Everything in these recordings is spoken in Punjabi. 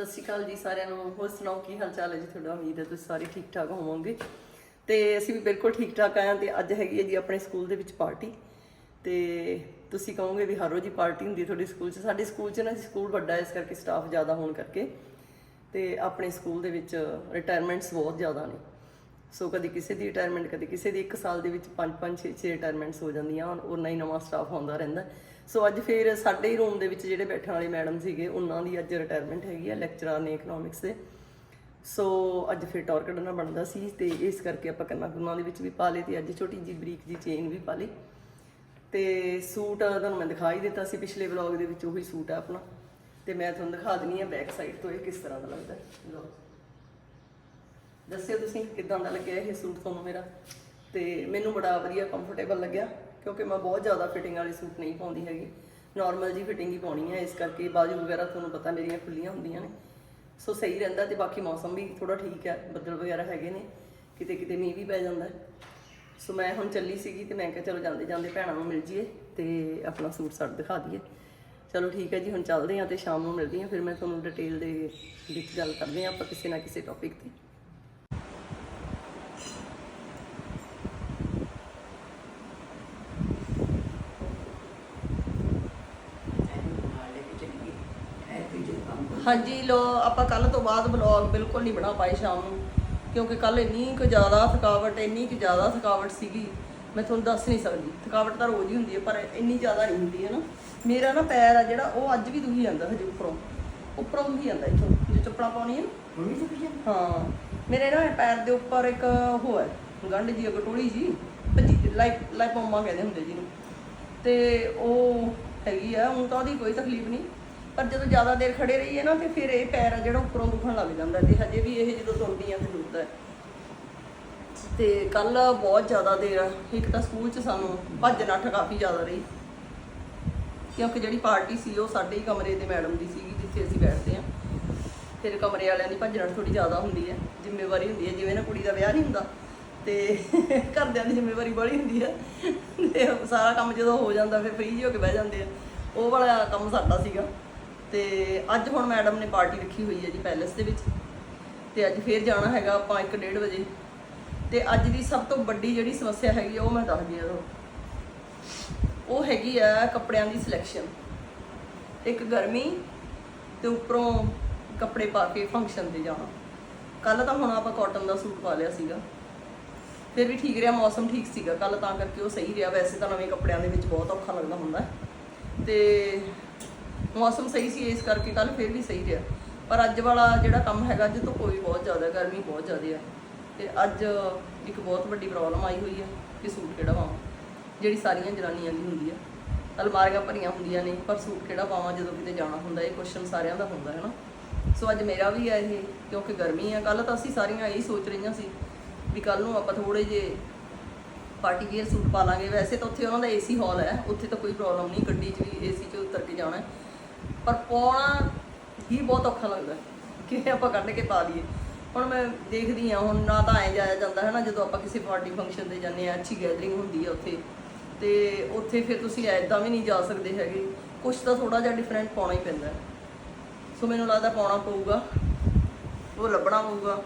ਸਤਿ ਸ਼੍ਰੀ ਅਕਾਲ ਜੀ ਸਾਰਿਆਂ ਨੂੰ। ਹੋਰ ਸੁਣਾਓ, ਕੀ ਹਾਲ ਚਾਲ ਹੈ ਜੀ ਤੁਹਾਡਾ? ਉਮੀਦ ਹੈ ਤੁਸੀਂ ਸਾਰੇ ਠੀਕ ਠਾਕ ਹੋਵੋਗੇ। ਤੇ ਅਸੀਂ ਵੀ ਬਿਲਕੁਲ ਠੀਕ ਠਾਕ ਆਏ ਹਾਂ ਤੇ ਅੱਜ ਹੈਗੀ ਹੈ ਜੀ ਆਪਣੇ ਸਕੂਲ ਦੇ ਵਿੱਚ ਪਾਰਟੀ। ਤੇ ਤੁਸੀਂ ਕਹੋਗੇ ਵੀ ਹਰ ਰੋਜ਼ ਹੀ ਪਾਰਟੀ ਹੁੰਦੀ ਹੈ ਤੁਹਾਡੇ ਸਕੂਲ 'ਚ। ਸਾਡੇ ਸਕੂਲ 'ਚ ਨਾ ਜੀ ਸਕੂਲ ਵੱਡਾ ਹੈ, ਇਸ ਕਰਕੇ ਸਟਾਫ ਜ਼ਿਆਦਾ ਹੋਣ ਕਰਕੇ। ਤੇ ਆਪਣੇ ਸਕੂਲ ਦੇ ਵਿੱਚ ਰਿਟਾਇਰਮੈਂਟਸ ਬਹੁਤ ਜ਼ਿਆਦਾ ਨੇ। ਸੋ ਕਦੀ ਕਿਸੇ ਦੀ ਰਿਟਾਇਰਮੈਂਟ ਕਦੀ ਕਿਸੇ ਦੀ 1 ਸਾਲ ਦੇ ਵਿੱਚ 5 5 6 6 ਰਿਟਾਇਰਮੈਂਟਸ ਹੋ ਜਾਂਦੀਆਂ ਹਨ ਉਹਨਾਂ ਹੀ ਨਵਾਂ ਸਟਾਫ ਆਉਂਦਾ ਰਹਿੰਦਾ। ਸੋ ਅੱਜ ਫਿਰ ਸਾਡੇ ਹੀ ਰੂਮ ਦੇ ਵਿੱਚ ਜਿਹੜੇ ਬੈਠਣ ਵਾਲੇ ਮੈਡਮ ਸੀਗੇ ਉਹਨਾਂ ਦੀ ਅੱਜ ਰਿਟਾਇਰਮੈਂਟ ਹੈਗੀ ਆ ਲੈਕਚਰਰ ਨੇ ਇਕਨੋਮਿਕਸ ਦੇ। ਸੋ ਅੱਜ ਫਿਰ ਟੌਰ ਕੱਢਣਾ ਬਣਦਾ ਸੀ ਤੇ ਇਸ ਕਰਕੇ ਆਪਾਂ ਕੰਨਾਂ ਕੁੰਨਾਂ ਦੇ ਵਿੱਚ ਵੀ ਪਾ ਲਈ ਤੇ ਅੱਜ ਛੋਟੀ ਜੀ ਬਰੀਕ ਜੀ ਚੇਨ ਵੀ ਪਾ ਲਈ। ਤੇ ਸੂਟ ਤੁਹਾਨੂੰ ਮੈਂ ਦਿਖਾ ਹੀ ਦਿੱਤਾ ਸੀ, ਪਿਛਲੇ ਵਲੌਗ ਦੇ ਵਿੱਚ ਉਹੀ ਸੂਟ ਆ ਆਪਣਾ। ਤੇ ਮੈਂ ਤੁਹਾਨੂੰ ਦਿਖਾ ਦਿੰਨੀ ਆ ਬੈਕ ਸਾਈਡ ਤੋਂ ਇਹ ਕਿਸ ਤਰ੍ਹਾਂ ਦਾ ਲੱਗਦਾ। ਲਓ। ਦੱਸਿਓ ਤੁਸੀਂ ਕਿਦਾਂ ਦਾ ਲੱਗਿਆ ਇਹ ਸੂਟ ਤੁਹਾਨੂੰ ਮੇਰਾ? ਤੇ ਮੈਨੂੰ ਬੜਾ ਵਧੀਆ ਕੰਫਰਟੇਬਲ ਲੱਗਿਆ, ਕਿਉਂਕਿ ਮੈਂ ਬਹੁਤ ਜ਼ਿਆਦਾ ਫਿਟਿੰਗ ਵਾਲੇ ਸੂਟ ਨਹੀਂ ਪਾਉਂਦੀ ਹੈਗੀ। ਨਾਰਮਲ ਜੀ ਫਿਟਿੰਗ ਹੀ ਪਾਉਣੀ ਹੈ ਇਸ ਕਰਕੇ ਬਾਜੂ ਵਗੈਰਾ ਤੁਹਾਨੂੰ ਪਤਾ ਮੇਰੀਆਂ ਖੁੱਲੀਆਂ ਹੁੰਦੀਆਂ ਨੇ। ਸੋ ਸਹੀ ਰਹਿੰਦਾ ਤੇ ਬਾਕੀ ਮੌਸਮ ਵੀ ਥੋੜਾ ਠੀਕ ਹੈ ਬੱਦਲ ਵਗੈਰਾ ਹੈਗੇ ਨੇ, ਕਿਤੇ ਕਿਤੇ ਮੀਂਹ ਵੀ ਪੈ ਜਾਂਦਾ। ਸੋ ਮੈਂ ਹੁਣ ਚੱਲੀ ਸੀਗੀ ਤੇ ਮੈਂ ਕਿਹਾ ਚਲੋ ਜਾਂਦੇ ਜਾਂਦੇ ਭੈਣਾਂ ਨੂੰ ਮਿਲ ਜੀਏ ਤੇ ਆਪਣਾ ਸੂਟ ਸਾਟ ਦਿਖਾ ਦਈਏ। ਚਲੋ ਠੀਕ ਹੈ ਜੀ, ਹੁਣ ਚੱਲਦੇ ਹਾਂ ਤੇ ਸ਼ਾਮ ਨੂੰ ਮਿਲਦੀ ਹਾਂ, ਫਿਰ ਮੈਂ ਤੁਹਾਨੂੰ ਡਿਟੇਲ ਦੇ ਵਿੱਚ ਗੱਲ ਕਰਦੇ ਹਾਂ ਆਪਾਂ ਕਿਸੇ ਨਾ ਕਿਸੇ ਟੌਪਿਕ ਤੇ। ਹਾਂਜੀ ਲੋ ਆਪਾਂ ਕੱਲ ਤੋਂ ਬਾਅਦ ਬਲੌਗ ਬਿਲਕੁਲ ਨਹੀਂ ਬਣਾ ਪਾਏ ਸ਼ਾਮ ਨੂੰ ਕਿਉਂਕਿ ਕੱਲ ਇੰਨੀ ਕੁ ਜ਼ਿਆਦਾ ਥਕਾਵਟ ਇੰਨੀ ਕੁ ਜ਼ਿਆਦਾ ਥਕਾਵਟ ਸੀਗੀ ਮੈਂ ਤੁਹਾਨੂੰ ਦੱਸ ਨਹੀਂ ਸਕਦੀ। ਥਕਾਵਟ ਤਾਂ ਰੋਜ਼ ਹੀ ਹੁੰਦੀ ਹੈ ਪਰ ਇੰਨੀ ਜ਼ਿਆਦਾ ਨਹੀਂ ਹੁੰਦੀ ਹੈ ਨਾ? ਮੇਰਾ ਨਾ ਪੈਰ ਆ ਜਿਹੜਾ ਉਹ ਅੱਜ ਵੀ ਦੁਖੀ ਜਾਂਦਾ ਹਜੇ ਉੱਪਰੋਂ ਉੱਪਰੋਂ ਦੁਖੀ ਜਾਂਦਾ ਇੱਥੋਂ ਜੇ ਚੱਪਲਾਂ ਪਾਉਣੀਆਂ ਨਾ। ਹਾਂ ਮੇਰੇ ਨਾ ਪੈਰ ਦੇ ਉੱਪਰ ਇੱਕ ਉਹ ਹੈ ਗੰਢ ਜੀ ਗਟੋਲੀ ਜੀ ਭੱਜੀ ਲਾਈਕ ਲਾਈਪੋਮਾ ਕਹਿੰਦੇ ਹੁੰਦੇ ਜਿਹਨੂੰ ਤੇ ਉਹ ਹੈਗੀ ਆ ਹੁਣ ਤਾਂ ਉਹਦੀ ਕੋਈ ਤਕਲੀਫ ਨਹੀਂ। ਪਰ ਜਦੋਂ ਜ਼ਿਆਦਾ ਦੇਰ ਖੜੇ ਰਹੀਏ ਨਾ ਤੇ ਫਿਰ ਇਹ ਪੈਰ ਆ ਜਿਹੜਾ ਉੱਪਰੋਂ ਦੁਖਣ ਲੱਗ ਜਾਂਦਾ ਤੇ ਹਜੇ ਵੀ ਇਹ ਜਦੋਂ ਤੁਰਦੀ ਆ ਤੇ ਦੁਖਦਾ ਹੈ। ਤੇ ਕੱਲ ਬਹੁਤ ਜ਼ਿਆਦਾ ਦੇਰ ਇੱਕ ਤਾਂ ਸਕੂਲ 'ਚ ਸਾਨੂੰ ਭੱਜ ਨੱਠ ਕਾਫੀ ਜ਼ਿਆਦਾ ਰਹੀ। ਕਿਉਂਕਿ ਜਿਹੜੀ ਪਾਰਟੀ ਸੀ ਉਹ ਸਾਡੇ ਹੀ ਕਮਰੇ ਦੇ ਮੈਡਮ ਦੀ ਸੀਗੀ ਜਿੱਥੇ ਅਸੀਂ ਬੈਠਦੇ ਆ। ਫਿਰ ਕਮਰੇ ਵਾਲਿਆਂ ਦੀ ਭੱਜ ਨੱਠ ਥੋੜੀ ਜ਼ਿਆਦਾ ਹੁੰਦੀ ਹੈ। ਜ਼ਿੰਮੇਵਾਰੀ ਹੁੰਦੀ ਹੈ। ਜਿਵੇਂ ਨਾ ਕੁੜੀ ਦਾ ਵਿਆਹ ਨਹੀਂ ਹੁੰਦਾ ਤੇ ਘਰਦਿਆਂ ਦੀ ਜ਼ਿੰਮੇਵਾਰੀ ਬੜੀ ਹੁੰਦੀ ਹੈ। ਤੇ ਸਾਰਾ ਕੰਮ ਜਦੋਂ ਹੋ ਜਾਂਦਾ ਫਿਰ ਫ੍ਰੀ ਹੋ ਕੇ ਬਹਿ ਜਾਂਦੇ ਆ। ਉਹ ਵਾਲਾ ਕੰਮ ਸਾਡਾ ਸੀਗਾ। ਤੇ ਅੱਜ ਹੁਣ ਮੈਡਮ ਨੇ ਪਾਰਟੀ ਰੱਖੀ ਹੋਈ ਹੈ ਜੀ ਪੈਲੇਸ ਦੇ ਵਿੱਚ। ਤੇ ਅੱਜ ਫੇਰ ਜਾਣਾ ਹੈਗਾ ਆਪਾਂ 1:30 ਵਜੇ। ਤੇ ਅੱਜ ਦੀ ਸਭ ਤੋਂ ਵੱਡੀ ਜਿਹੜੀ ਸਮੱਸਿਆ ਹੈਗੀ ਉਹ ਮੈਂ ਦੱਸਦੀ ਆ ਤੁਹਾਨੂੰ। ਉਹ ਹੈਗੀ ਆ ਕੱਪੜਿਆਂ ਦੀ ਸਿਲੈਕਸ਼ਨ ਇੱਕ ਗਰਮੀ ਤੇ ਉੱਪਰੋਂ ਕੱਪੜੇ ਪਾ ਕੇ ਫੰਕਸ਼ਨ ਤੇ ਜਾਣਾ। ਕੱਲ ਤਾਂ ਹੁਣ ਆਪਾਂ ਕਾਟਨ ਦਾ ਸੂਟ ਪਾ ਲਿਆ ਸੀਗਾ। ਫਿਰ ਵੀ ਠੀਕ ਰਿਹਾ, ਮੌਸਮ ਠੀਕ ਸੀਗਾ। ਕੱਲ ਤਾਂ ਕਰਕੇ ਉਹ ਸਹੀ ਰਿਹਾ। ਵੈਸੇ ਤਾਂ ਨਵੇਂ ਕੱਪੜਿਆਂ ਦੇ ਵਿੱਚ ਬਹੁਤ ਔਖਾ ਲੱਗਦਾ ਹੁੰਦਾ। ਹੈ। ਤੇ ਮੌਸਮ ਸਹੀ ਸੀ, ਇਸ ਕਰਕੇ ਕੱਲ ਫਿਰ ਵੀ ਸਹੀ ਰਿਹਾ। ਪਰ ਅੱਜ ਵਾਲਾ ਜਿਹੜਾ ਕੰਮ ਹੈਗਾ, ਅੱਜ ਤੋਂ ਕੋਈ ਬਹੁਤ ਜ਼ਿਆਦਾ ਗਰਮੀ ਬਹੁਤ ਜ਼ਿਆਦਾ ਹੈ ਤੇ ਅੱਜ ਇੱਕ ਬਹੁਤ ਵੱਡੀ ਪ੍ਰੋਬਲਮ ਆਈ ਹੋਈ ਹੈ ਕਿ ਸੂਟ ਕਿਹੜਾ ਪਾਵਾਂ? ਜਿਹੜੀ ਸਾਰੀਆਂ ਜਨਾਨੀਆਂ ਦੀ ਹੁੰਦੀ ਹੈ ਅਲਮਾਰੀਆਂ ਭਰੀਆਂ ਹੁੰਦੀਆਂ ਨੇ, ਪਰ ਸੂਟ ਕਿਹੜਾ ਪਾਵਾਂ ਜਦੋਂ ਕਿਤੇ ਜਾਣਾ ਹੁੰਦਾ, ਇਹ ਕੁਐਸਚਨ ਸਾਰਿਆਂ ਦਾ ਹੁੰਦਾ ਹੈ ਨਾ ਸੋ ਅੱਜ ਮੇਰਾ ਵੀ ਹੈ ਇਹ, ਕਿਉਂਕਿ ਗਰਮੀ ਆ। ਕੱਲ ਤਾਂ ਅਸੀਂ ਸਾਰੀਆਂ ਇਹੀ ਸੋਚ ਰਹੀਆਂ ਸੀ ਵੀ ਕੱਲ ਨੂੰ ਆਪਾਂ ਥੋੜੇ ਜੇ ਪਾਰਟੀ ਵੀਅਰ ਸੂਟ ਪਾ ਲਾਂਗੇ। ਵੈਸੇ ਤਾਂ ਉੱਥੇ ਉਹਨਾਂ ਦਾ ਏਸੀ ਹਾਲ ਹੈ, ਉੱਥੇ ਤਾਂ ਕੋਈ ਪ੍ਰੋਬਲਮ ਨਹੀਂ, ਗੱਡੀ 'ਚ ਵੀ ਏਸੀ 'ਚ ਉਤਰ ਕੇ ਜਾਣਾ। ਪਰ ਪਾਉਣਾ ਹੀ ਬਹੁਤ ਔਖਾ ਲੱਗਦਾ। ਕਿ ਆਪਾਂ ਕੱਢ ਕੇ ਪਾ ਲਈਏ ਹੁਣ ਮੈਂ ਦੇਖਦੀ ਹਾਂ, ਹੁਣ ਨਾ ਤਾਂ ਐ ਜਾਇਆ ਜਾਂਦਾ ਹੈ ਨਾ ਜਦੋਂ ਆਪਾਂ ਕਿਸੇ ਪਾਰਟੀ ਫੰਕਸ਼ਨ ਤੇ ਜਾਂਦੇ ਆ ਅੱਛੀ ਗੈਦਰਿੰਗ ਹੁੰਦੀ ਹੈ ਉੱਥੇ। ਤੇ ਉੱਥੇ ਫਿਰ ਤੁਸੀਂ ਐਦਾਂ ਵੀ ਨਹੀਂ ਜਾ ਸਕਦੇ ਹੈਗੇ। ਕੁਝ ਤਾਂ ਥੋੜਾ ਜਿਹਾ ਡਿਫਰੈਂਟ ਪਾਉਣਾ ਹੀ ਪੈਂਦਾ। ਸੋ ਮੈਨੂੰ ਲੱਗਦਾ ਪਾਉਣਾ ਪਊਗਾ, ਉਹ ਲੱਭਣਾ ਪਊਗਾ।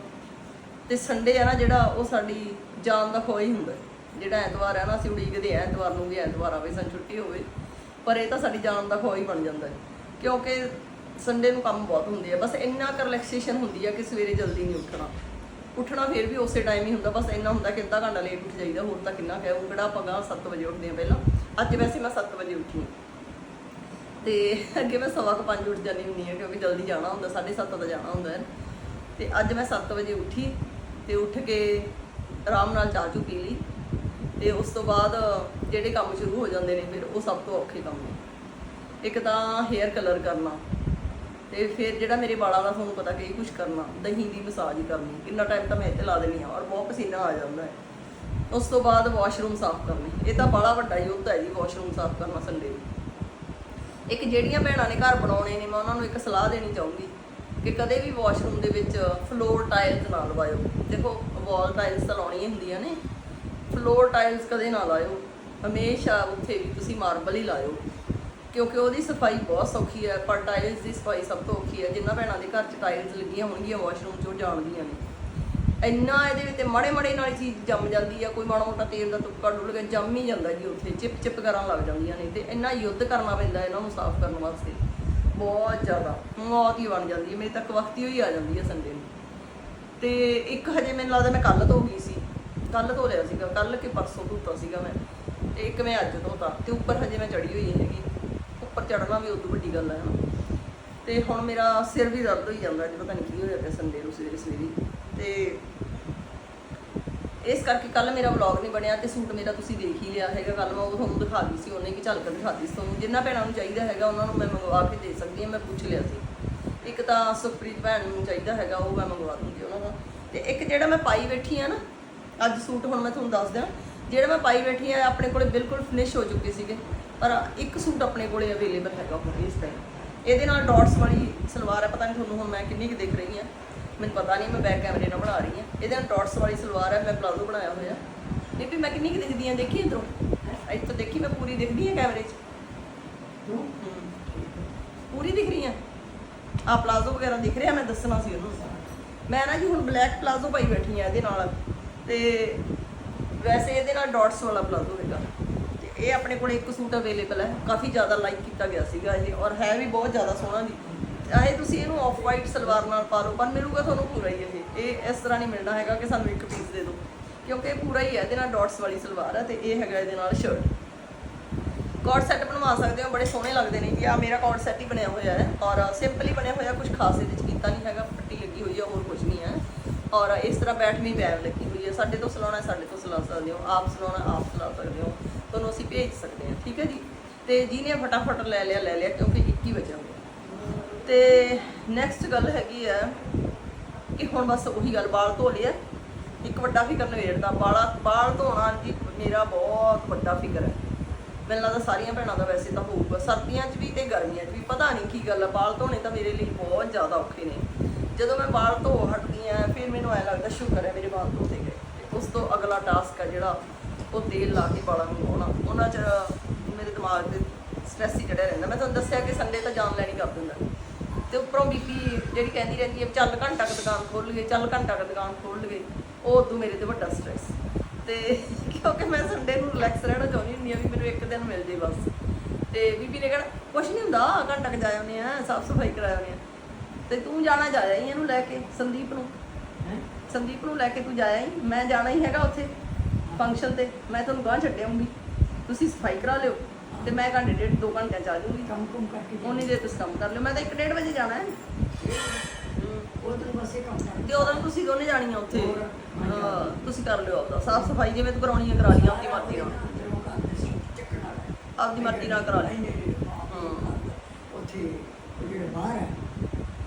ਤੇ ਸੰਡੇ ਆ ਨਾ, ਜਿਹੜਾ ਉਹ ਸਾਡੀ ਜਾਨ ਦਾ ਖੋਈ ਹੁੰਦਾ ਜਿਹੜਾ ਐਤਵਾਰ ਹੈ ਨਾ, ਅਸੀਂ ਉਡੀਕਦੇ ਆ ਐਤਵਾਰ ਨੂੰ ਵੀ ਐਤਵਾਰ ਆਵੇ, ਸਾਨੂੰ ਛੁੱਟੀ ਹੋਵੇ। ਪਰ ਇਹ ਤਾਂ ਸਾਡੀ ਜਾਨ ਦਾ ਖੋਈ ਬਣ ਜਾਂਦਾ ਹੈ। ਕਿਉਂਕਿ ਸੰਡੇ ਨੂੰ ਕੰਮ ਬਹੁਤ ਹੁੰਦੇ ਆ। ਬਸ ਇੰਨਾ ਕੁ ਰਿਲੈਕਸੇਸ਼ਨ ਹੁੰਦੀ ਆ ਕਿ ਸਵੇਰੇ ਜਲਦੀ ਨਹੀਂ ਉੱਠਣਾ। ਉੱਠਣਾ ਫਿਰ ਵੀ ਉਸੇ ਟਾਈਮ ਹੀ ਹੁੰਦਾ। ਬਸ ਇੰਨਾ ਹੁੰਦਾ ਕਿ ਅੱਧਾ ਘੰਟਾ ਲੇਟ ਉੱਠ ਜਾਈਦਾ, ਹੋਰ ਤਾਂ ਕਿੰਨਾ ਕਹਿ ਉਹ ਕਿਹੜਾ ਆਪਾਂ ਗਾਂ 7 ਵਜੇ ਉੱਠਦੇ ਆ ਪਹਿਲਾਂ। ਅੱਜ ਵੈਸੇ ਮੈਂ 7 ਵਜੇ ਉੱਠੀ ਹਾਂ। ਤੇ ਅੱਗੇ ਮੈਂ ਸਵਾ ਕੁ ਪੰਜ ਉੱਠ ਜਾਂਦੀ ਹੁੰਦੀ ਹਾਂ ਕਿਉਂਕਿ ਜਲਦੀ ਜਾਣਾ ਹੁੰਦਾ। 7:30 ਦਾ ਜਾਣਾ ਹੁੰਦਾ ਹੈ। ਤੇ ਅੱਜ ਮੈਂ 7 ਵਜੇ ਉੱਠੀ ਤੇ ਉੱਠ ਕੇ ਆਰਾਮ ਨਾਲ ਚਾਹ ਚੂ ਪੀ ਲਈ। ਤੇ ਉਸ ਤੋਂ ਬਾਅਦ ਜਿਹੜੇ ਕੰਮ ਸ਼ੁਰੂ ਹੋ ਜਾਂਦੇ ਨੇ, ਫਿਰ ਉਹ ਸਭ ਤੋਂ ਔਖੇ ਕੰਮ ਨੇ। ਇੱਕ ਤਾਂ ਹੇਅਰ ਕਲਰ ਕਰਨਾ ਤੇ ਫਿਰ ਜਿਹੜਾ ਮੇਰੇ ਵਾਲਾਂ ਦਾ ਤੁਹਾਨੂੰ ਪਤਾ ਕਿ ਕੁਝ ਕਰਨਾ, ਦਹੀਂ ਦੀ ਮਸਾਜ ਕਰਨੀ ਕਿੰਨਾ ਟਾਈਮ ਤਾਂ ਮੈਂ ਇੱਥੇ ਲਾ ਦੇਣੀ ਆ ਔਰ ਬਹੁਤ ਪਸੀਨਾ ਆ ਜਾਂਦਾ ਹੈ। ਉਸ ਤੋਂ ਬਾਅਦ ਵਾਸ਼ਰੂਮ ਸਾਫ਼ ਕਰਨੇ, ਇਹ ਤਾਂ ਬੜਾ ਵੱਡਾ ਯੁੱਧ ਹੈ ਜੀ ਵਾਸ਼ਰੂਮ ਸਾਫ਼ ਕਰਨਾ ਸੰਡੇ ਨੂੰ। ਇੱਕ ਜਿਹੜੀਆਂ ਭੈਣਾਂ ਨੇ ਘਰ ਬਣਾਉਣੇ ਨੇ, ਮੈਂ ਉਹਨਾਂ ਨੂੰ ਇੱਕ ਸਲਾਹ ਦੇਣੀ ਚਾਹੂੰਗੀ ਕਿ ਕਦੇ ਵੀ ਵਾਸ਼ਰੂਮ ਦੇ ਵਿੱਚ ਫਲੋਰ ਟਾਇਲਸ ਨਾ ਲਵਾਇਓ। ਦੇਖੋ ਵਾਲ ਟਾਇਲਸ ਤਾਂ ਲਾਉਣੀਆਂ ਹੁੰਦੀਆਂ ਨੇ। ਫਲੋਰ ਟਾਇਲਸ ਕਦੇ ਨਾ ਲਾਇਓ। ਹਮੇਸ਼ਾ ਉੱਥੇ ਵੀ ਤੁਸੀਂ ਮਾਰਬਲ ਹੀ ਲਾਇਓ। ਕਿਉਂਕਿ ਉਹਦੀ ਸਫ਼ਾਈ ਬਹੁਤ ਸੌਖੀ ਹੈ, ਪਰ ਟਾਇਲਸ ਦੀ ਸਫ਼ਾਈ ਸਭ ਤੋਂ ਔਖੀ ਹੈ। ਜਿੰਨਾ ਭੈਣਾਂ ਦੇ ਘਰ 'ਚ ਟਾਇਲਸ ਲੱਗੀਆਂ ਹੋਣਗੀਆਂ ਵਾਸ਼ਰੂਮ 'ਚ ਉਹ ਜਾਣਦੀਆਂ ਨੇ। ਇੰਨਾ ਇਹਦੇ ਵਿੱਚ ਮਾੜੇ ਮਾੜੇ ਨਾਲ ਚੀਜ਼ ਜੰਮ ਜਾਂਦੀ ਆ, ਕੋਈ ਮਾੜਾ ਮੋਟਾ ਤੇਲ ਦਾ ਤੁਪਕਾ ਡੁੱਲ ਗਿਆ, ਜੰਮ ਹੀ ਜਾਂਦਾ ਜੀ ਉੱਥੇ ਚਿਪ ਚਿਪ ਕਰਨ ਲੱਗ ਜਾਂਦੀਆਂ ਨੇ ਤੇ ਇੰਨਾ ਯੁੱਧ ਕਰਨਾ ਪੈਂਦਾ ਇਹਨਾਂ ਨੂੰ ਸਾਫ਼ ਕਰਨ ਵਾਸਤੇ। ਬਹੁਤ ਜ਼ਿਆਦਾ, ਮੌਤ ਹੀ ਬਣ ਜਾਂਦੀ ਹੈ, ਮੇਰੇ ਤੱਕ ਵਕਤੀ ਹੋਈ ਆ ਜਾਂਦੀ ਹੈ ਸੰਡੇ ਨੂੰ। ਤੇ ਇੱਕ ਹਜੇ ਮੈਨੂੰ ਲੱਗਦਾ ਮੈਂ ਕੱਲ ਧੋ ਗਈ ਸੀ ਕੱਲ ਧੋ ਲਿਆ ਸੀਗਾ ਕੱਲ ਕਿ ਪਰਸੋਂ ਧੋਤਾ ਸੀਗਾ ਮੈਂ, ਤੇ ਇੱਕ ਮੈਂ ਅੱਜ ਧੋਤਾ, ਤੇ ਉੱਪਰ ਹਜੇ ਮੈਂ ਚੜੀ ਹੋਈ ਹੈਗੀ। ਉੱਪਰ ਚੜਨਾ ਵੀ ਉਦੋਂ ਵੱਡੀ ਗੱਲ ਹੈ ਨਾ ਤੇ ਹੁਣ ਮੇਰਾ ਸਿਰ ਵੀ ਦਰਦ ਹੋਈ ਜਾਂਦਾ ਅੱਜ ਪਤਾ ਨਹੀਂ ਕੀ ਹੋਇਆ ਪਿਆ ਸੰਡੇ ਨੂੰ ਸਵੇਰੇ ਸਵੇਰੇ। ਤੇ ਇਸ ਕਰਕੇ ਕੱਲ ਮੇਰਾ ਵਲੌਗ ਨਹੀਂ ਬਣਿਆ ਤੇ ਸੂਟ ਮੇਰਾ ਤੁਸੀਂ ਦੇਖ ਹੀ ਲਿਆ ਹੈਗਾ। ਕੱਲ ਮੈਂ ਉਹ ਤੁਹਾਨੂੰ ਦਿਖਾ ਦਿੱਤੀ ਸੀ ਉਹਨੇ ਕਿ ਝਲਕ ਦਿਖਾਤੀ ਸੀ ਤੁਹਾਨੂੰ। ਜਿੰਨਾ ਭੈਣਾਂ ਨੂੰ ਚਾਹੀਦਾ ਹੈਗਾ, ਉਹਨਾਂ ਨੂੰ ਮੈਂ ਮੰਗਵਾ ਕੇ ਦੇ ਸਕਦੀ ਹਾਂ, ਮੈਂ ਪੁੱਛ ਲਿਆ ਸੀ। ਇੱਕ ਤਾਂ ਸੁਪ੍ਰੀਤ ਭੈਣ ਨੂੰ ਚਾਹੀਦਾ ਹੈਗਾ, ਉਹ ਮੈਂ ਮੰਗਵਾ ਦੂੰਗੀ ਉਹਨਾਂ ਦਾ ਤੇ ਇੱਕ ਜਿਹੜਾ ਮੈਂ ਪਾਈ ਬੈਠੀ ਆ ਨਾ, ਅੱਜ ਸੂਟ ਹੁਣ ਮੈਂ ਤੁਹਾਨੂੰ ਦੱਸ ਦਿਆਂ ਜਿਹੜਾ ਮੈਂ ਪਾਈ ਬੈਠੀ ਆ ਆਪਣੇ ਕੋਲੇ ਬਿਲਕੁਲ ਫਿਨਿਸ਼ ਹੋ ਚੁੱਕੇ ਸੀਗੇ। ਪਰ ਇੱਕ ਸੂਟ ਆਪਣੇ ਕੋਲੇ ਅਵੇਲੇਬਲ ਹੈਗਾ ਹੁਣ ਇਸ ਟਾਈਮ ਇਹਦੇ ਨਾਲ ਡਾਟਸ ਵਾਲੀ ਸਲਵਾਰ ਹੈ ਪਤਾ ਨਹੀਂ ਤੁਹਾਨੂੰ ਹੁਣ ਮੈਂ ਕਿੰਨੀ ਕੁ ਦਿਖ ਰਹੀ ਹਾਂ ਮੈਨੂੰ ਪਤਾ ਨਹੀਂ ਮੈਂ ਬੈਕ ਕੈਮਰੇ ਨਾਲ ਬਣਾ ਰਹੀ ਹਾਂ ਇਹਦੇ ਨਾਲ ਡਾਟਸ ਵਾਲੀ ਸਲਵਾਰ ਹੈ ਮੈਂ ਪਲਾਜ਼ੋ ਬਣਾਇਆ ਹੋਇਆ। ਇਹ ਵੀ ਮੈਂ ਕਿੰਨੀ ਕੁ ਦਿਖਦੀ ਹਾਂ ਦੇਖੀ ਇਧਰੋਂ? ਇੱਥੋਂ ਦੇਖੀ ਮੈਂ ਪੂਰੀ ਦਿਖਦੀ ਹਾਂ ਕੈਮਰੇ 'ਚ। ਪੂਰੀ ਦਿਖ ਰਹੀ ਆ? ਆ ਪਲਾਜ਼ੋ ਵਗੈਰਾ ਦਿਖ ਰਿਹਾ ਮੈਂ ਦੱਸਣਾ ਸੀ ਉਹਨੂੰ। ਮੈਂ ਨਾ ਜੀ ਹੁਣ ਬਲੈਕ ਪਲਾਜ਼ੋ ਪਾਈ ਬੈਠੀ ਆ ਇਹਦੇ ਨਾਲ। ਤੇ ਵੈਸੇ ਇਹਦੇ ਨਾਲ ਡਾਟਸ ਵਾਲਾ ਪਲਾਜ਼ੋ ਹੈਗਾ ਤੇ ਇਹ ਆਪਣੇ ਕੋਲ ਇੱਕ ਸੂਟ ਅਵੇਲੇਬਲ ਹੈ। ਕਾਫੀ ਜ਼ਿਆਦਾ ਲਾਈਕ ਕੀਤਾ ਗਿਆ ਸੀਗਾ ਇਹ ਔਰ ਹੈ ਵੀ ਬਹੁਤ ਜ਼ਿਆਦਾ ਸੋਹਣਾ ਜੀ ਚਾਹੇ ਤੁਸੀਂ ਇਹਨੂੰ ਆਫ ਵਾਈਟ ਸਲਵਾਰ ਨਾਲ ਪਾ ਲਓ, ਪਰ ਮਿਲੂਗਾ ਤੁਹਾਨੂੰ ਪੂਰਾ ਹੀ ਇਹ। ਇਹ ਇਸ ਤਰ੍ਹਾਂ ਨਹੀਂ ਮਿਲਣਾ ਹੈਗਾ ਕਿ ਸਾਨੂੰ ਇੱਕ ਪੀਸ ਦੇ ਦਿਓ। ਕਿਉਂਕਿ ਇਹ ਪੂਰਾ ਹੀ ਹੈ, ਇਹਦੇ ਨਾਲ ਡਾਟਸ ਵਾਲੀ ਸਲਵਾਰ ਹੈ ਤੇ ਇਹ ਹੈਗਾ ਇਹਦੇ ਨਾਲ ਸ਼ਰਟ ਕੋਟ ਸੈੱਟ ਬਣਵਾ ਸਕਦੇ ਹੋ, ਬੜੇ ਸੋਹਣੇ ਲੱਗਦੇ ਨੇ। ਜੀ ਆ ਮੇਰਾ ਕੋਟ ਸੈੱਟ ਹੀ ਬਣਿਆ ਹੋਇਆ ਹੈ। ਔਰ ਸਿੰਪਲ ਹੀ ਬਣਿਆ ਹੋਇਆ ਕੁਝ ਖਾਸ ਇਹਦੇ ਵਿੱਚ ਕੀਤਾ ਨਹੀਂ ਹੈਗਾ। ਪੱਟੀ ਲੱਗੀ ਹੋਈ ਹੈ ਹੋਰ ਕੁਝ ਨਹੀਂ। ਔਰ ਇਸ ਤਰ੍ਹਾਂ ਬੈਠਵੀਂ ਬੈਗ ਲੱਗੀ ਹੋਈ ਹੈ। ਸਾਡੇ ਤੋਂ ਸਲਾਉਣਾ ਸਾਡੇ ਤੋਂ ਸਲਾ ਸਕਦੇ ਹੋ। ਆਪ ਸਲਾਉਣਾ, ਆਪ ਸਲਾ ਸਕਦੇ ਹੋ। ਤੁਹਾਨੂੰ ਅਸੀਂ ਭੇਜ ਸਕਦੇ ਹਾਂ, ਠੀਕ ਹੈ ਜੀ? ਤੇ ਜਿਹਨੇ ਫਟਾਫਟ ਲੈ ਲਿਆ ਲੈ ਲਿਆ, ਕਿਉਂਕਿ ਇੱਕ ਹੀ ਬਚਿਆ ਹੋਇਆ। ਤੇ ਨੈਕਸਟ ਗੱਲ ਹੈਗੀ ਹੈ ਕਿ ਹੁਣ ਬਸ ਉਹੀ ਗੱਲ ਬਾਲ ਧੋ ਲਿਆ ਇੱਕ ਵੱਡਾ ਫਿਕਰ ਨਵੇੜਦਾ ਵਾਲਾ ਬਾਲ ਧੋਣਾ ਜੀ, ਮੇਰਾ ਬਹੁਤ ਵੱਡਾ ਫਿਕਰ ਹੈ। ਮੈਨੂੰ ਲੱਗਦਾ ਸਾਰੀਆਂ ਭੈਣਾਂ ਦਾ ਵੈਸੇ ਤਾਂ ਹੋਊਗਾ। ਸਰਦੀਆਂ 'ਚ ਵੀ ਤੇ ਗਰਮੀਆਂ 'ਚ ਵੀ, ਪਤਾ ਨਹੀਂ ਕੀ ਗੱਲ ਆ ਬਾਲ ਧੋਣੇ ਤਾਂ ਮੇਰੇ ਲਈ ਬਹੁਤ ਜ਼ਿਆਦਾ ਔਖੇ ਨੇ। ਜਦੋਂ ਮੈਂ ਵਾਲ ਧੋ ਹਟਦੀ ਆ, ਫਿਰ ਮੈਨੂੰ ਐ ਲੱਗਦਾ ਸ਼ੁਕਰ ਹੈ ਮੇਰੇ ਵਾਲ ਧੋਤੇ ਗਏ। ਤੇ ਉਸ ਤੋਂ ਅਗਲਾ ਟਾਸਕ ਹੈ ਜਿਹੜਾ, ਉਹ ਤੇਲ ਲਾ ਕੇ ਵਾਲਾਂ ਨੂੰ ਧੋਣਾ ਉਹਨਾਂ 'ਚ ਮੇਰੇ ਦਿਮਾਗ ਤੇ ਸਟ੍ਰੈਸ ਹੀ ਚੜਿਆ ਰਹਿੰਦਾ। ਮੈਂ ਤੁਹਾਨੂੰ ਦੱਸਿਆ ਕਿ ਸੰਡੇ ਤਾਂ ਜਾਨ ਲੈਣੀ ਕਰ ਦਿੰਦਾ। ਤੇ ਉੱਪਰੋਂ ਬੀਬੀ ਜਿਹੜੀ ਕਹਿੰਦੀ ਰਹਿੰਦੀ ਹੈ, ਚੱਲ ਘੰਟਾ ਕੁ ਦੁਕਾਨ ਖੋਲ ਲਈਏ, ਚੱਲ ਘੰਟਾ ਕੁ ਦੁਕਾਨ ਖੋਲ ਲਈਏ, ਉਹ ਉਦੋਂ ਮੇਰੇ ਤੇ ਵੱਡਾ ਸਟ੍ਰੈਸ ਤੇ ਕਿਉਂਕਿ ਮੈਂ ਸੰਡੇ ਨੂੰ ਰਿਲੈਕਸ ਰਹਿਣਾ ਚਾਹੁੰਦੀ ਹੁੰਦੀ ਆ ਵੀ ਮੈਨੂੰ ਇੱਕ ਦਿਨ ਮਿਲ ਜੇ ਬਸ। ਤੇ ਬੀਬੀ ਨੇ ਕਹਿਣਾ, ਕੁਛ ਨਹੀਂ ਹੁੰਦਾ, ਘੰਟਾ ਕੁ ਜਾਇਆ ਆਉਂਦੇ ਆ ਸਾਫ਼ ਸਫ਼ਾਈ ਕਰਾ ਆਉਂਦੇ ਆ ਤੇ ਤੂੰ ਜਾਣਾ ਜਾਇਆ ਹੀ ਇਹਨੂੰ ਲੈ ਕੇ ਸੰਦੀਪ ਨੂੰ। ਸੰਦੀਪ ਨੂੰ ਲੈ ਕੇ ਤੂੰ ਜਾਇਆ ਹੀ ਮੈਂ ਜਾਣਾ ਹੀ ਹੈਗਾ ਉੱਥੇ ਫੰਕਸ਼ਨ ਤੇ। ਮੈਂ ਤੁਹਾਨੂੰ ਗਾਂ ਛੱਡਿਆਉਂਗੀ ਤੁਸੀਂ ਸਫ਼ਾਈ ਕਰਾ ਲਿਓ ਤੇ ਮੈਂ ਡੇਢ ਦੋ ਘੰਟਿਆਂ ਚ ਆ ਜਾਊਂਗੀ। ਕੰਮ ਕੁਮ ਕਰਕੇ ਉਨੀ ਦੇਰ ਤੁਸੀਂ ਕੰਮ ਕਰ ਲਿਓ। ਮੈਂ ਤਾਂ 1:30 ਵਜੇ ਜਾਣਾ ਹੈ। ਹਮ। ਉਧਰ ਬਸੇ ਕੰਮ ਕਰ ਤੇ ਉਦੋਂ ਤੁਸੀਂ ਦੋਨੇ ਜਾਣੀਆਂ ਉੱਥੇ। ਹੋਰ, ਮੈਂ ਹਾਂ, ਜਾਣਾ। ਤੁਸੀਂ ਕਰ ਲਿਓ ਆਪਦਾ। ਸਾਫ਼ ਸਫ਼ਾਈ ਜਿਵੇਂ ਤੂੰ ਕਰਾਉਣੀ ਹੈ ਕਰਾ ਲਈ ਆਪਦੀ ਮਰਜ਼ੀ ਨਾਲ। ਅੰਦਰੋਂ ਕਰਦੇ ਸੀ ਚੱਕਣ ਵਾਲਾ ਆਪਦੀ ਮਰਜ਼ੀ ਨਾਲ ਕਰਾ ਲਈ ਨਹੀਂ, ਨਹੀਂ, ਨਹੀਂ, ਹਾਂ। ਉੱਥੇ ਉਹ ਜਿਹੜੇ ਬਾਹਰ ਹੈ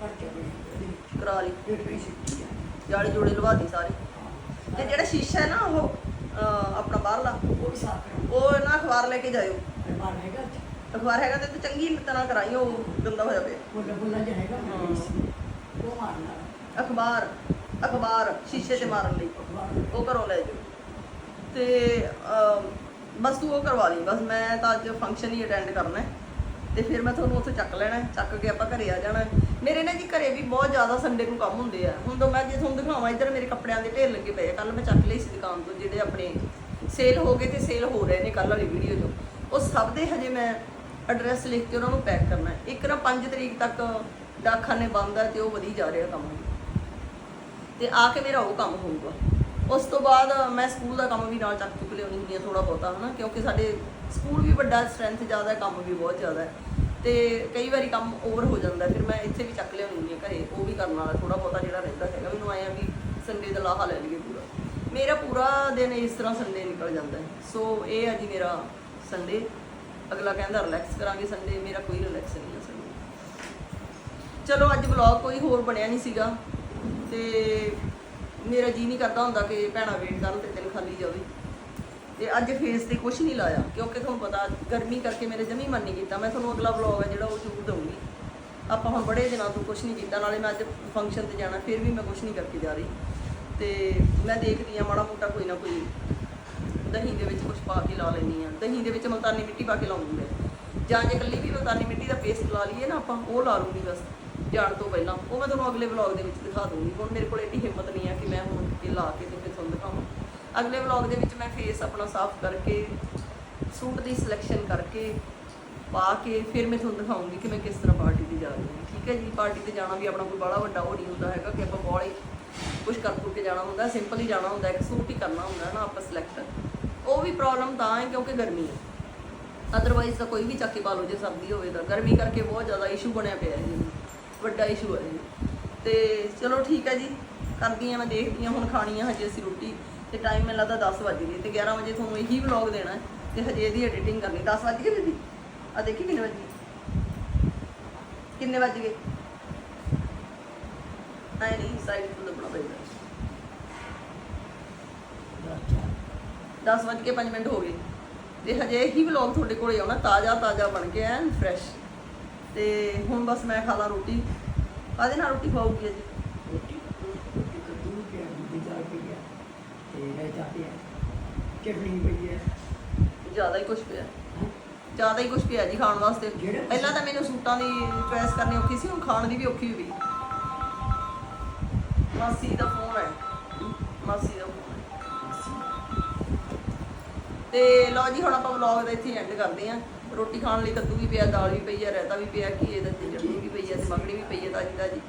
ਪਰਚਾ ਬਣੀ ਉਹਦੇ ਵਿੱਚ ਕਰਾ ਲਈ ਪਈ ਸਿੱਟੀ ਆ। ਜਾਲੀ ਜੋੜੇ ਲਵਾ ਦੀ ਸਾਰੇ। ਤੇ ਜਿਹੜਾ ਸ਼ੀਸ਼ਾ ਹੈ ਨਾ ਉਹ ਅਹ, ਆਪਣਾ ਬਾਹਰਲਾ ਉਹ ਵੀ ਸਾਫ਼ ਕਰੋ। ਉਹ ਨਾ ਅਖਬਾਰ ਲੈ ਕੇ ਜਾਇਓ। ਬਾਹਰ ਹੈਗਾ ਉੱਥੇ। ਅਖਬਾਰ ਹੈਗਾ ਤੇ ਤੂੰ ਚੰਗੀ ਤਰ੍ਹਾਂ ਕਰਾਈਓ ਗੰਦਾ ਹੋ ਜਾਵੇ। ਬੁੱਲਾ ਬੁੱਲਾ ਜਿਹਾ ਹੈਗਾ। ਹਾਂ। ਮੇਰੇ ਵਿੱਚ। ਉਹ ਮਾਰਨਾ ਅਖਬਾਰ ਅਖਬਾਰ ਸ਼ੀਸ਼ੇ ਤੇ ਮਾਰਨ ਲਈ। ਅਖਬਾਰ। ਉਹ ਘਰੋਂ ਲੈ ਜਾਓ ਤੇ ਅਮ, ਬਸ ਤੂੰ ਉਹ ਕਰਵਾ ਲਈ। ਬਸ ਮੈਂ ਤਾਂ ਅੱਜ ਫੰਕਸ਼ਨ ਹੀ ਅਟੈਂਡ ਕਰਨਾ ਹੈ। ਤੇ ਫਿਰ ਮੈਂ ਤੁਹਾਨੂੰ ਉੱਥੇ ਚੱਕ ਲੈਣਾ, ਚੱਕ ਕੇ ਆਪਾਂ ਘਰੇ ਆ ਜਾਣਾ। ਮੇਰੇ ਨਾ ਜੀ ਘਰੇ ਵੀ ਬਹੁਤ ਜ਼ਿਆਦਾ ਸੰਡੇ ਨੂੰ ਕੰਮ ਹੁੰਦੇ ਆ। ਹੁਣ ਤਾਂ ਮੈਂ ਜੇ ਤੁਹਾਨੂੰ ਦਿਖਾਵਾਂ, ਇੱਧਰ ਮੇਰੇ ਕੱਪੜਿਆਂ ਦੇ ਢੇਰ ਲੱਗੇ ਪਏ ਆ। ਕੱਲ ਮੈਂ ਚੱਕ ਲਈ ਸੀ ਦੁਕਾਨ ਤੋਂ, ਜਿਹੜੇ ਆਪਣੇ ਸੇਲ ਹੋ ਗਏ ਤੇ ਸੇਲ ਹੋ ਰਹੇ ਨੇ ਕੱਲ ਵਾਲੀ ਵੀਡੀਓ 'ਚ। ਉਹ ਸਭ ਦੇ ਹਜੇ ਮੈਂ ਐਡਰੈਸ ਲਿਖ ਕੇ ਉਹਨਾਂ ਨੂੰ ਪੈਕ ਕਰਨਾ। ਇੱਕ ਨਾ 5 ਤਰੀਕ ਤੱਕ ਡਾਕਖਾਨੇ ਬੰਦ ਆ ਤੇ ਉਹ ਵਧੀ ਜਾ ਰਿਹਾ ਕੰਮ। ਤੇ ਆ ਕੇ ਮੇਰਾ ਉਹ ਕੰਮ ਹੋਊਗਾ। ਉਸ ਤੋਂ ਬਾਅਦ ਮੈਂ ਸਕੂਲ ਦਾ ਕੰਮ ਵੀ ਨਾਲ ਚੱਕ ਚੁੱਕ ਲਿਆਉਣੀ ਹੁੰਦੀ ਆ ਥੋੜਾ ਬਹੁਤਾ, ਹਨਾ, ਕਿਉਂਕਿ ਸਾਡੇ ਸਕੂਲ ਵੀ ਵੱਡਾ ਸਟਰੈਂਥ ਜ਼ਿਆਦਾ ਹੈ ਕੰਮ ਵੀ ਬਹੁਤ ਜ਼ਿਆਦਾ ਹੈ। ਤੇ ਕਈ ਵਾਰੀ ਕੰਮ ਓਵਰ ਹੋ ਜਾਂਦਾ, ਫਿਰ ਮੈਂ ਇੱਥੇ ਵੀ ਚੱਕ ਲਿਆਉਣੀ ਹੁੰਦੀ ਆ ਘਰੇ, ਉਹ ਵੀ ਕਰਨ ਵਾਲਾ ਥੋੜਾ ਬਹੁਤਾ ਜਿਹੜਾ ਰਹਿੰਦਾ ਹੈਗਾ, ਮੈਨੂੰ ਆਇਆ ਵੀ ਸੰਡੇ ਦਾ ਲਾਹਾ ਲੈ ਲਈਏ ਪੂਰਾ। ਮੇਰਾ ਪੂਰਾ ਦਿਨ ਇਸ ਤਰ੍ਹਾਂ ਸੰਡੇ ਨਿਕਲ ਜਾਂਦਾ ਸੋ ਇਹ ਆ ਜੀ ਮੇਰਾ ਸੰਡੇ ਅਗਲਾ ਕਹਿੰਦਾ ਰਿਲੈਕਸ ਕਰਾਂਗੇ ਸੰਡੇ ਮੇਰਾ ਕੋਈ ਰਿਲੈਕਸ ਨਹੀਂ ਹੈ ਸੰਡੇ ਚਲੋ, ਅੱਜ ਵਲੌਗ ਕੋਈ ਹੋਰ ਬਣਿਆ ਨਹੀਂ ਸੀਗਾ। ਤੇ ਮੇਰਾ ਜੀ ਨਹੀਂ ਕਰਦਾ ਹੁੰਦਾ ਕਿ ਭੈਣਾ ਵੇਟ ਕਰਨ ਤੇ ਦਿਨ ਖਾਲੀ ਜਾਵੇ। ਤੇ ਅੱਜ ਫੇਸ ਤੇ ਕੁਝ ਨਹੀਂ ਲਾਇਆ, ਕਿਉਂਕਿ ਤੁਹਾਨੂੰ ਪਤਾ ਗਰਮੀ ਕਰਕੇ ਮੇਰੇ ਜਮੀ ਮਨ ਨਹੀਂ ਕੀਤਾ। ਮੈਂ ਤੁਹਾਨੂੰ ਅਗਲਾ ਵਲੌਗ ਹੈ ਜਿਹੜਾ ਉਹ ਜ਼ਰੂਰ ਦਊਂਗੀ। ਆਪਾਂ ਹੁਣ ਬੜੇ ਦਿਨਾਂ ਤੋਂ ਕੁਝ ਨਹੀਂ ਕੀਤਾ, ਨਾਲੇ ਮੈਂ ਅੱਜ ਫੰਕਸ਼ਨ ਤੇ ਜਾਣਾ, ਫਿਰ ਵੀ ਮੈਂ ਕੁਝ ਨਹੀਂ ਕਰਕੇ ਜਾ ਰਹੀ। ਤੇ ਮੈਂ ਦੇਖਦੀ ਆ ਮਾੜਾ ਮੋਟਾ ਕੋਈ ਨਾ ਕੋਈ ਦਹੀਂ ਦੇ ਵਿੱਚ ਕੁਝ ਪਾ ਕੇ ਲਾ ਲੈਣੀ ਆ ਦਹੀਂ ਦੇ ਵਿੱਚ ਮਲਤਾਨੀ ਮਿੱਟੀ ਪਾ ਕੇ ਲਾਉਂਗੀ ਮੈਂ ਜਾਂ ਜੇ ਇਕੱਲੀ ਵੀ ਮਤਾਨੀ ਮਿੱਟੀ ਦਾ ਪੇਸਟ ਲਾ ਲਈਏ ਨਾ ਆਪਾਂ, ਉਹ ਲਾ ਲੂੰਗੀ ਬਸ। ਜਾਣ ਤੋਂ ਪਹਿਲਾਂ। ਉਹ ਮੈਂ ਤੁਹਾਨੂੰ ਅਗਲੇ ਵਲੌਗ ਦੇ ਵਿੱਚ ਦਿਖਾ ਦੂੰਗੀ ਹੁਣ ਮੇਰੇ ਕੋਲ ਇੰਨੀ ਹਿੰਮਤ ਨਹੀਂ ਆ ਕਿ ਮੈਂ ਹੁਣ ਇਹ ਲਾ ਕੇ ਤੇ ਫਿਰ ਤੁਹਾਨੂੰ ਦਿਖਾਵਾਂ। ਅਗਲੇ ਵਲੌਗ ਦੇ ਵਿੱਚ ਮੈਂ ਫੇਸ ਆਪਣਾ ਸਾਫ਼ ਕਰਕੇ, ਸੂਟ ਦੀ ਸਿਲੈਕਸ਼ਨ ਕਰਕੇ ਪਾ ਕੇ ਫਿਰ ਮੈਂ ਤੁਹਾਨੂੰ ਦਿਖਾਉਂਗੀ ਕਿ ਮੈਂ ਕਿਸ ਤਰ੍ਹਾਂ ਪਾਰਟੀ ਤੇ ਜਾ ਰਹੀ ਹਾਂ। ਠੀਕ ਹੈ ਜੀ? ਪਾਰਟੀ ਤੇ ਜਾਣਾ ਵੀ ਆਪਣਾ ਕੋਈ ਬੜਾ ਵੱਡਾ ਉਹ ਨਹੀਂ ਹੁੰਦਾ ਹੈਗਾ ਕਿ ਆਪਾਂ ਬੋਲੇ ਕੁਝ ਕਰ ਕੁ ਕੇ ਜਾਣਾ ਹੁੰਦਾ ਸਿੰਪਲ ਹੀ ਜਾਣਾ ਹੁੰਦਾ, ਇੱਕ ਸੂਟ ਹੀ ਕਰਨਾ ਹੁੰਦਾ ਨਾ ਆਪਾਂ ਸਿਲੈਕਟ ਉਹ ਵੀ ਪ੍ਰੋਬਲਮ ਤਾਂ ਹੈ ਕਿਉਂਕਿ ਗਰਮੀ ਹੈ। ਅਦਰਵਾਈਜ਼ ਤਾਂ ਕੋਈ ਵੀ ਚੱਕ ਕੇ ਪਾ ਲਓ ਜੇ ਸਰਦੀ ਹੋਵੇ ਤਾਂ। ਗਰਮੀ ਕਰਕੇ ਬਹੁਤ ਜ਼ਿਆਦਾ ਇਸ਼ੂ ਬਣਿਆ ਪਿਆ ਹੈ ਜੀ। ਵੱਡਾ ਇਸ਼ੂ ਹੈ ਜੀ। ਤੇ ਚਲੋ ਠੀਕ ਹੈ ਜੀ, ਕਰਦੀ ਹਾਂ ਮੈਂ, ਦੇਖਦੀ ਹਾਂ ਹੁਣ ਖਾਣੀ ਆ ਹਜੇ ਅਸੀਂ ਰੋਟੀ। ਤੇ ਟਾਈਮ ਮੈਨੂੰ ਲੱਗਦਾ 10 ਵਜ ਗਏ ਤੇ 11 ਵਜੇ ਤੁਹਾਨੂੰ ਇਹੀ ਵਲੌਗ ਦੇਣਾ ਹੈ। ਤੇ ਹਜੇ ਇਹਦੀ ਐਡੀਟਿੰਗ ਕਰਨੀ 10 ਵਜ ਗਏ ਬੀਬੀ ਆ ਦੇਖੀ ਕਿੰਨੇ ਵਜ ਗਏ? ਕਿੰਨੇ ਵਜ ਗਏ? ਐ ਨਹੀਂ ਸਾਈਡ ਤੋਂ ਦੱਬਣਾ ਪੈਂਦਾ 10 ਵਜ ਕੇ 5 ਮਿੰਟ ਹੋ ਗਏ। ਤੇ ਹਜੇ ਇਹੀ ਵਲੌਗ ਤੁਹਾਡੇ ਕੋਲੇ ਆਉਣਾ ਤਾਜ਼ਾ ਤਾਜ਼ਾ ਬਣ ਕੇ ਐਨ ਫਰੈਸ਼ ਤੇ ਹੁਣ ਬਸ ਮੈਂ ਖਾ ਲਾਂ ਰੋਟੀ। ਕਾਹਦੇ ਨਾਲ ਰੋਟੀ ਖਾਊਗੀ ਜੀ ਰੋਟੀ ਰੋਟੀ ਕੱਦੂ ਪਿਆ ਦੂਜੀ ਦਾਲ ਪਈ ਆ ਤੇ ਰਾਇਤਾ ਪਿਆ ਚਟਨੀ ਪਈ ਹੈ। ਜ਼ਿਆਦਾ ਹੀ ਕੁਝ ਪਿਆ। ਜ਼ਿਆਦਾ ਹੀ ਕੁਝ ਪਿਆ ਜੀ ਖਾਣ ਵਾਸਤੇ। ਪਹਿਲਾਂ ਤਾਂ ਮੈਨੂੰ ਸੂਟਾਂ ਦੀ ਚੁਆਇਸ ਕਰਨੀ ਔਖੀ ਸੀ ਹੁਣ ਖਾਣ ਦੀ ਵੀ ਔਖੀ ਹੋਈ ਮਾਸੀ ਦਾ ਫੋਨ ਹੈ ਮਾਸੀ ਦਾ ਫੋਨ ਹੈ ਤੇ ਲਓ ਜੀ ਹੁਣ ਆਪਾਂ ਵਲੌਗ ਦਾ ਇੱਥੇ ਐਂਡ ਕਰਦੇ ਆਂ ਰੋਟੀ ਖਾਣ ਲਈ ਕੱਦੂ ਵੀ ਪਿਆ, ਦਾਲ ਵੀ ਪਈ ਆ, ਰਾਇਤਾ ਵੀ ਪਿਆ, ਘੀਏ ਦਾ ਚਟਨੀ ਵੀ ਪਈ ਆ ਤੇ ਮੱਖਣੀ ਵੀ ਪਈ ਹੈ ਤਾਜੀ ਤਾਜੀ।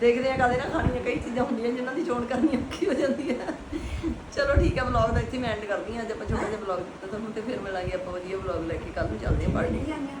ਦੇਖਦੇ ਆ ਕਦੇ ਨਾ ਖਾਣੀਆਂ, ਕਈ ਚੀਜ਼ਾਂ ਹੁੰਦੀਆਂ ਜਿਨ੍ਹਾਂ ਦੀ ਚੋਣ ਕਰਨੀ ਔਖੀ ਹੋ ਜਾਂਦੀ ਹੈ ਚਲੋ ਠੀਕ ਹੈ ਵਲੌਗ ਦਾ ਇੱਥੇ ਮੈਂ ਐਂਡ ਕਰਦੀ ਹਾਂ, ਅੱਜ ਆਪਾਂ ਛੋਟਾ ਜਿਹਾ ਵਲੌਗ ਦਿੱਤਾ ਤੁਹਾਨੂੰ ਤੇ ਫਿਰ ਮਿਲਾਂਗੇ ਆਪਾਂ ਵਧੀਆ ਵਲੌਗ ਲੈ ਕੇ ਕੱਲ ਨੂੰ ਚੱਲਦੇ ਹਾਂ ਪਾਰਟੀ ਨਹੀਂ ਜਾਂਦੇ